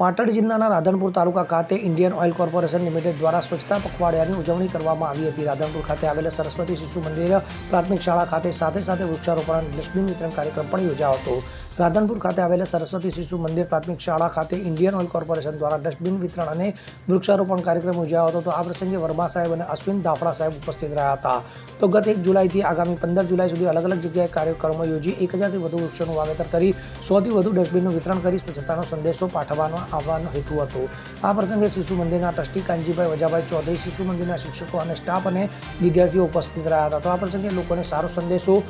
પાટણ જિલ્લાના રાધનપુર તાલુકા ખાતે Indian oil corporation limited દ્વારા સ્વચ્છતા પખવાડિયાની ઉજવણી કરવામાં આવી હતી. રાધનપુર ખાતે આવેલા સરસ્વતી શિશુ મંદિર પ્રાથમિક શાળા ખાતે સાથે સાથે વૃક્ષારોપણ અને ડસ્ટબિન વિતરણ કાર્યક્રમ પણ યોજાયો હતો. રાધનપુર ખાતે આવેલા સરસ્વતી શિશુ મંદિર પ્રાથમિક શાળા ખાતે ઇન્ડિયન ઓઇલ કોર્પોરેશન દ્વારા ડસ્ટબિન વિતરણ અને વૃક્ષારોપણ કાર્યક્રમ યોજાયો હતો. તો આ પ્રસંગે વર્મા સાહેબ અને અશ્વિન દાફડા સાહેબ ઉપસ્થિત રહ્યા હતા. તો ગત એક જુલાઈથી આગામી પંદર જુલાઈ સુધી અલગ અલગ જગ્યાએ કાર્યક્રમો યોજી એક હજારથી વધુ વૃક્ષોનું વાવેતર કરી સોથી વધુ ડસ્ટબિનનું વિતરણ કરી સ્વચ્છતાનો સંદેશો પાઠવવાનો આવવાનો હેતુ હતો. આ પ્રસંગે શિશુ મંદિરના ટ્રસ્ટી કાનજીભાઈ વજાભાઈ ચૌધરી, શિશુ મંદિરના શિક્ષકો અને સ્ટાફ અને વિદ્યાર્થીઓ ઉપસ્થિત રહ્યા હતા. તો આ પ્રસંગે લોકોને સારો સંદેશો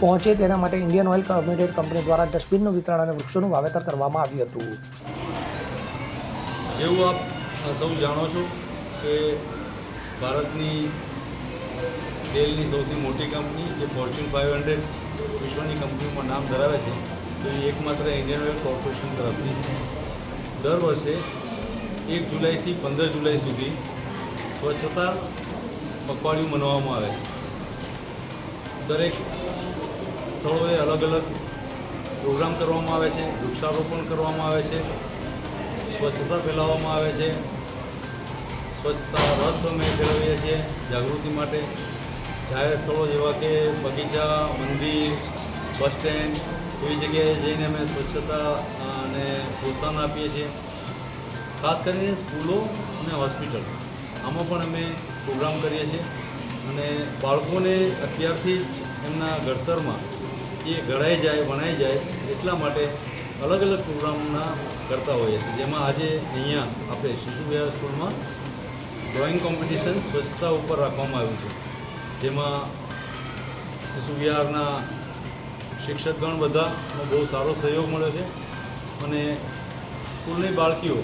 પહોંચે તેના માટે ઇન્ડિયન ઓઇલ લિમિટેડ કંપની દ્વારા ડસ્ટબિનનું વિતરણ અને વૃક્ષોનું વાવેતર કરવામાં આવ્યું હતું. જેવું આપ સૌ જાણો છો કે ભારતની તેલની સૌથી મોટી કંપની જે ફોર્ચ્યુન ફાઇવ હંડ્રેડ વિશ્વની કંપનીઓમાં નામ ધરાવે છે, તો એ એકમાત્ર ઇન્ડિયન ઓઇલ કોર્પોરેશન તરફથી દર વર્ષે એક જુલાઈથી પંદર જુલાઈ સુધી સ્વચ્છતા પખવાડિયું મનાવવામાં આવે છે. દરેક સ્થળોએ અલગ અલગ પ્રોગ્રામ કરવામાં આવે છે, વૃક્ષારોપણ કરવામાં આવે છે, સ્વચ્છતા ફેલાવવામાં આવે છે, સ્વચ્છતા રથ અમે ફેલાવીએ છીએ જાગૃતિ માટે. જાહેર સ્થળો જેવા કે બગીચા, મંદિર, બસ સ્ટેન્ડ, એવી જગ્યાએ જઈને અમે સ્વચ્છતા અને પ્રોત્સાહન આપીએ છીએ. ખાસ કરીને સ્કૂલો અને હોસ્પિટલ, આમાં પણ અમે પ્રોગ્રામ કરીએ છીએ. અને બાળકોને અત્યારથી જ એમના ઘડતરમાં એ ઘડાઈ જાય, વણાઈ જાય એટલા માટે અલગ અલગ પ્રોગ્રામના કરતા હોઈએ છીએ. જેમાં આજે અહીંયા આપણે શિશુ વિહાર સ્કૂલમાં ડ્રોઈંગ કોમ્પિટિશન સ્વચ્છતા ઉપર રાખવામાં આવ્યું છે. જેમાં શિશુ વિહારના શિક્ષકગણ બધાનો બહુ સારો સહયોગ મળ્યો છે અને સ્કૂલની બાળકીઓ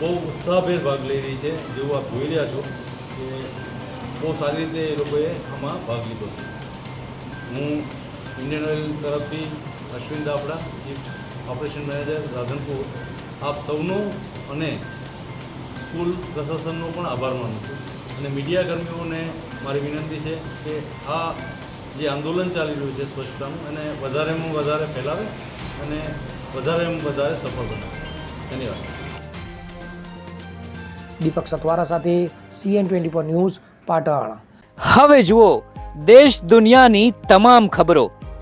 બહુ ઉત્સાહભેર ભાગ લઈ રહી છે, જેવું આપ જોઈ રહ્યા છો કે બહુ સારી રીતે એ લોકોએ આમાં ભાગ લીધો છે. હું ઇન્ડિયન ઓઇલ તરફથી Ashwin Dapda chief operation manager Radhanpur આપ સૌનો અને સ્કૂલ પ્રશાસનનો પણ આભાર માનું છું. અને મીડિયાકર્મીઓને મારી વિનંતી છે કે આ જે આંદોલન ચાલી રહ્યું છે સ્વચ્છતાનું એને વધારેમાં વધારે ફેલાવે અને વધારેમાં વધારે સફળ બનાવે ધન્યવાદ. દીપક સતવારા સાથે CN twenty four news Patan. હવે જુઓ દેશ દુનિયાની તમામ ખબરો.